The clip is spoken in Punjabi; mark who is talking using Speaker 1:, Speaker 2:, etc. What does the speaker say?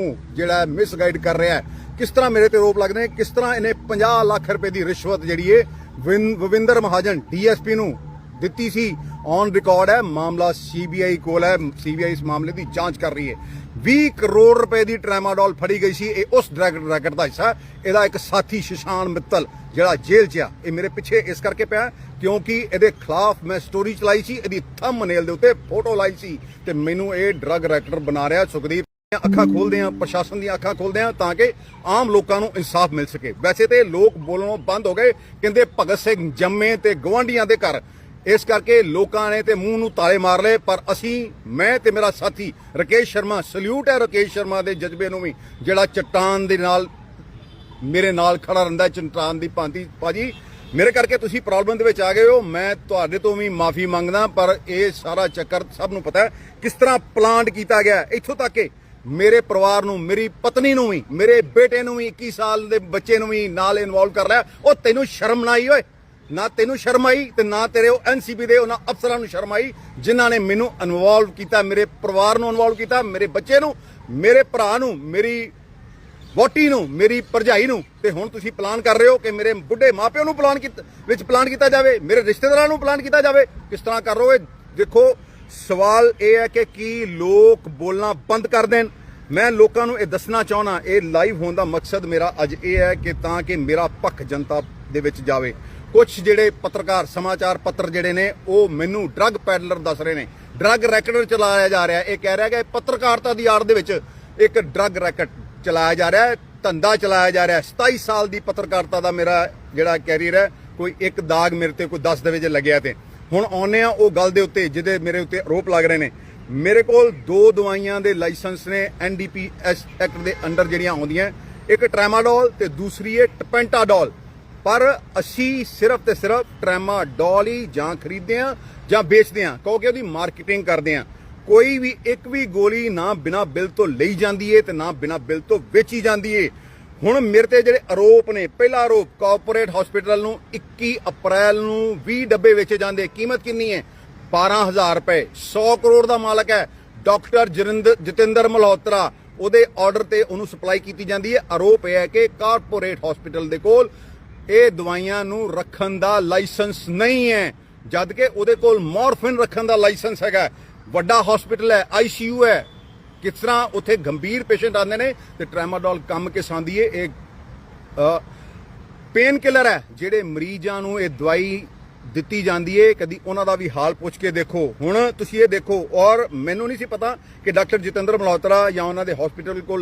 Speaker 1: ਨੂੰ ਜਿਹੜਾ ਮਿਸਗਾਈਡ ਕਰ ਰਿਹਾ ਹੈ। ਕਿਸ ਤਰ੍ਹਾਂ ਮੇਰੇ ਤੇ ਆਰੋਪ ਲੱਗਦੇ ਨੇ? ਕਿਸ ਤਰ੍ਹਾਂ ਇਹਨੇ 50 ਲੱਖ ਰੁਪਏ ਦੀ ਰਿਸ਼ਵਤ ਜਿਹੜੀ ਏ ਵਿਵਿੰਦਰ ਮਹਾਜਨ ਡੀਐਸਪੀ ਨੂੰ ਦਿੱਤੀ ਸੀ। ਔਨ ਰਿਕਾਰਡ ਹੈ, ਮਾਮਲਾ ਸੀਬੀਆਈ ਕੋਲ ਹੈ, ਸੀਬੀਆਈ ਇਸ ਮਾਮਲੇ ਦੀ ਜਾਂਚ ਕਰ ਰਹੀ ਹੈ 20 ਕਰੋੜ ਰੁਪਏ ਦੀ ਟ੍ਰੈਮਾਡੋਲ ਫੜੀ ਗਈ ਸੀ। ਇਹ ਉਸ ਡਰਗ ਰੈਕਟ ਦਾ ਹਿੱਸਾ ਇਹਦਾ ਇੱਕ ਸਾਥੀ ਸ਼ਸ਼ਾਨ ਮਿੱਤਲ, ਜਿਹੜਾ ਜੇਲ੍ਹ 'ਚ ਆ, ਇਹ ਮੇਰੇ ਪਿੱਛੇ ਇਸ ਕਰਕੇ ਪਿਆ ਕਿਉਂਕਿ ਇਹਦੇ ਖਿਲਾਫ ਮੈਂ ਸਟੋਰੀ ਚਲਾਈ ਸੀ, ਇਹਦੀ ਥੰਬਨੇਲ ਦੇ ਉੱਤੇ ਫੋਟੋ ਲਾਈ ਸੀ ਤੇ ਮੈਨੂੰ ਇਹ ਡਰਗ ਰੈਕਟਰ ਬਣਾ ਰਿਹਾ ਸੁਖਦੀਪ ਅੱਖਾਂ ਖੋਲਦੇ ਆ ਪ੍ਰਸ਼ਾਸਨ ਦੀਆਂ ਅੱਖਾਂ ਖੋਲਦੇ ਆ ਤਾਂ ਕਿ ਆਮ ਲੋਕਾਂ ਨੂੰ ਇਨਸਾਫ ਮਿਲ ਸਕੇ। ਵੈਸੇ ਤੇ ਲੋਕ ਬੋਲਣੋਂ ਬੰਦ ਹੋ ਗਏ, ਕਹਿੰਦੇ ਭਗਤ ਸਿੰਘ ਜੰਮੇ ਤੇ ਗਵਾਂਢੀਆਂ ਦੇ ਘਰ। ਇਸ ਕਰਕੇ ਲੋਕਾਂ ਨੇ ਤੇ ਮੂੰਹ ਨੂੰ ਤਾਲੇ ਮਾਰ ਲਏ, ਪਰ ਅਸੀਂ, ਮੈਂ ਤੇ ਮੇਰਾ ਸਾਥੀ ਰਕੇਸ਼ ਸ਼ਰਮਾ, ਸਲੂਟ ਹੈ ਰਕੇਸ਼ ਸ਼ਰਮਾ ਦੇ ਜਜ਼ਬੇ ਨੂੰ ਵੀ, ਜਿਹੜਾ ਚਟਾਨ ਦੇ ਨਾਲ ਮੇਰੇ ਨਾਲ ਖੜਾ ਰਹਿੰਦਾ ਹੈ ਚਟਾਨ ਦੀ ਭਾਂਤੀ ਭਾਜੀ, ਮੇਰੇ ਕਰਕੇ ਤੁਸੀਂ ਪ੍ਰੋਬਲਮ ਦੇ ਵਿੱਚ ਆ ਗਏ ਹੋ। ਮੈਂ ਤੁਹਾਡੇ ਤੋਂ ਵੀ ਮਾਫੀ ਮੰਗਦਾ, ਪਰ ਇਹ ਸਾਰਾ ਚੱਕਰ ਸਭ ਨੂੰ ਪਤਾ ਹੈ ਕਿਸ ਤਰ੍ਹਾਂ ਪਲਾਂਟ ਕੀਤਾ ਗਿਆ। ਇੱਥੋਂ ਤੱਕ ਕਿ ਮੇਰੇ ਪਰਿਵਾਰ ਨੂੰ, ਮੇਰੀ ਪਤਨੀ ਨੂੰ ਵੀ, ਮੇਰੇ ਬੇਟੇ ਨੂੰ ਵੀ 21 ਸਾਲ ਦੇ ਬੱਚੇ ਨੂੰ ਵੀ ਨਾਲ ਇਨਵੋਲਵ ਕਰ ਲਿਆ। ਉਹ ਤੈਨੂੰ ਸ਼ਰਮ ਨਾ ਆਈ ਓਏ। ਨਾ ਤੈਨੂੰ ਸ਼ਰਮ ਆਈ ਤੇ ਨਾ ਤੇਰੇ ਉਹ ਐਨਸੀਬੀ ਦੇ ਉਹਨਾਂ ਅਫਸਰਾਂ ਨੂੰ ਸ਼ਰਮ ਆਈ, ਜਿਨ੍ਹਾਂ ਨੇ ਮੈਨੂੰ ਇਨਵੋਲਵ ਕੀਤਾ, ਮੇਰੇ ਪਰਿਵਾਰ ਨੂੰ ਇਨਵੋਲਵ ਕੀਤਾ, ਮੇਰੇ ਬੱਚੇ ਨੂੰ, ਮੇਰੇ ਭਰਾ ਨੂੰ, ਮੇਰੀ ਵੋਟੀ ਨੂੰ, ਮੇਰੀ ਭਰਜਾਈ ਨੂੰ। ਤੇ ਹੁਣ ਤੁਸੀਂ ਪਲਾਨ ਕਰ ਰਹੇ ਹੋ ਕਿ ਮੇਰੇ ਬੁੱਢੇ ਮਾਪਿਆਂ ਨੂੰ ਪਲਾਨ ਕੀਤਾ ਵਿੱਚ ਪਲਾਨ ਕੀਤਾ ਜਾਵੇ, ਮੇਰੇ ਰਿਸ਼ਤੇਦਾਰਾਂ ਨੂੰ ਪਲਾਨ ਕੀਤਾ ਜਾਵੇ। ਕਿਸ ਤਰ੍ਹਾਂ ਕਰ ਰਹੇ ਹੋ ਇਹ ਦੇਖੋ ਸਵਾਲ ਇਹ ਹੈ ਕਿ ਕੀ ਲੋਕ ਬੋਲਣਾ ਬੰਦ ਕਰ ਦੇਣ? ਮੈਂ ਲੋਕਾਂ ਨੂੰ ਇਹ ਦੱਸਣਾ ਚਾਹਣਾ ਇਹ ਲਾਈਵ ਹੋਣ ਦਾ ਮਕਸਦ ਮੇਰਾ ਅੱਜ ਇਹ ਹੈ ਕਿ ਤਾਂ ਕਿ ਮੇਰਾ ਪੱਖ ਜਨਤਾ ਦੇ ਵਿੱਚ ਜਾਵੇ। ਕੁਝ ਜਿਹੜੇ ਪੱਤਰਕਾਰ, ਸਮਾਚਾਰ ਪੱਤਰ ਜਿਹੜੇ ਨੇ, ਉਹ ਮੈਨੂੰ ਡਰੱਗ ਪੈਡਲਰ ਦੱਸ ਰਹੇ ਨੇ। ਡਰੱਗ ਰੈਕਟ ਚਲਾਇਆ ਜਾ ਰਿਹਾ। ਇਹ ਕਹਿ ਰਿਹਾ ਕਿ ਪੱਤਰਕਾਰਤਾ ਦੀ ਆੜ ਦੇ ਵਿੱਚ ਇੱਕ ਡਰੱਗ ਰੈਕਟ ਚਲਾਇਆ ਜਾ ਰਿਹਾ ਹੈ, ਧੰਦਾ ਚਲਾਇਆ ਜਾ ਰਿਹਾ ਹੈ। 27 ਸਾਲ ਦੀ ਪੱਤਰਕਾਰਤਾ ਦਾ ਮੇਰਾ ਜਿਹੜਾ ਕੈਰੀਅਰ ਹੈ, ਕੋਈ ਇੱਕ ਦਾਗ ਮੇਰੇ ਤੇ ਕੋਈ 10 ਦੇ ਵਿੱਚ ਲੱਗਿਆ ਤੇ। ਹੁਣ ਆਉਨੇ ਆ ਉਹ ਗੱਲ ਦੇ ਉੱਤੇ, ਜਿਹਦੇ ਮੇਰੇ ਉੱਤੇ ਆਰੋਪ ਲੱਗ ਰਹੇ ਨੇ। ਮੇਰੇ ਕੋਲ ਦੋ ਦਵਾਈਆਂ ਦੇ ਲਾਇਸੈਂਸ ਨੇ ਐਨਡੀਪੀਐਸ ਐਕਟ ਦੇ ਅੰਡਰ ਜਿਹੜੀਆਂ ਆਉਂਦੀਆਂ। ਇੱਕ ਟ੍ਰੈਮਾਡੋਲ ਤੇ ਦੂਸਰੀ ਹੈ ਟਪੈਂਟਾਡੋਲ। ਪਰ ਅਸੀਂ ਸਿਰਫ ਤੇ ਸਿਰਫ ਟ੍ਰੈਮਾਡੋਲ ਹੀ ਜਾਂ ਖਰੀਦਦੇ ਆ ਜਾਂ ਵੇਚਦੇ ਆ, ਕਿਉਂਕਿ ਉਹਦੀ ਮਾਰਕੀਟਿੰਗ ਕਰਦੇ ਆ। ਕੋਈ ਵੀ ਇੱਕ ਵੀ ਗੋਲੀ ਨਾ ਬਿਨਾ ਬਿੱਲ ਤੋਂ ਲਈ ਜਾਂਦੀ ਏ ਤੇ ਨਾ ਬਿਨਾ ਬਿੱਲ ਤੋਂ ਵੇਚੀ ਜਾਂਦੀ ਏ। ਹੁਣ ਮੇਰੇ ਤੇ ਜਿਹੜੇ ਆਰੋਪ ਨੇ, ਪਹਿਲਾ ਆਰੋਪ ਕਾਰਪੋਰੇਟ ਹਸਪੀਟਲ ਨੂੰ 21 ਅਪ੍ਰੈਲ ਨੂੰ 20 ਡੱਬੇ ਵੇਚੇ ਜਾਂਦੇ, ਕੀਮਤ ਕਿੰਨੀ ਹੈ? 12000 ਰੁਪਏ 100 ਕਰੋੜ ਦਾ ਮਾਲਕ ਹੈ, ਡਾਕਟਰ ਜਰਿੰਦਰ ਜਤਿੰਦਰ ਮਲਹੋਤਰਾ। ਉਹਦੇ ਆਰਡਰ ਤੇ ਉਹਨੂੰ ਸਪਲਾਈ ਕੀਤੀ ਜਾਂਦੀ ਹੈ। ਆਰੋਪ ਇਹ ਹੈ ਕਿ ਕਾਰਪੋਰੇਟ ਹਸਪੀਟਲ ਦੇ ਕੋਲ ਇਹ ਦਵਾਈਆਂ ਨੂੰ ਰੱਖਣ ਦਾ ਲਾਇਸੈਂਸ ਨਹੀਂ ਹੈ ਜਦ ਕਿ ਉਹਦੇ ਕੋਲ ਮੋਰਫਿਨ ਰੱਖਣ ਦਾ ਲਾਇਸੈਂਸ ਹੈਗਾ। ਵੱਡਾ ਹਸਪੀਟਲ ਹੈ ਆਈਸੀਯੂ ਹੈ। ਕਿਸ ਤਰ੍ਹਾਂ ਉੱਥੇ ਗੰਭੀਰ ਪੇਸ਼ੈਂਟ ਆਉਂਦੇ ਨੇ ਤੇ ਟ੍ਰੈਮਾਡੋਲ ਕੰਮ ਕਿਸ ਆਂਦੀ ਏ? ਇਹ ਪੇਨ ਕਿਲਰ ਹੈ, ਜਿਹੜੇ ਮਰੀਜ਼ਾਂ ਨੂੰ ਇਹ ਦਵਾਈ ਦਿੱਤੀ ਜਾਂਦੀ ਏ। ਕਦੀ ਉਹਨਾਂ ਦਾ ਵੀ ਹਾਲ ਪੁੱਛ ਕੇ ਦੇਖੋ। ਹੁਣ ਤੁਸੀਂ ਇਹ ਦੇਖੋ ਔਰ ਮੈਨੂੰ ਨਹੀਂ ਸੀ ਪਤਾ ਕਿ ਡਾਕਟਰ ਜਤਿੰਦਰ ਮਲਹੋਤਰਾ ਜਾਂ ਉਹਨਾਂ ਦੇ ਹਸਪੀਟਲ ਕੋਲ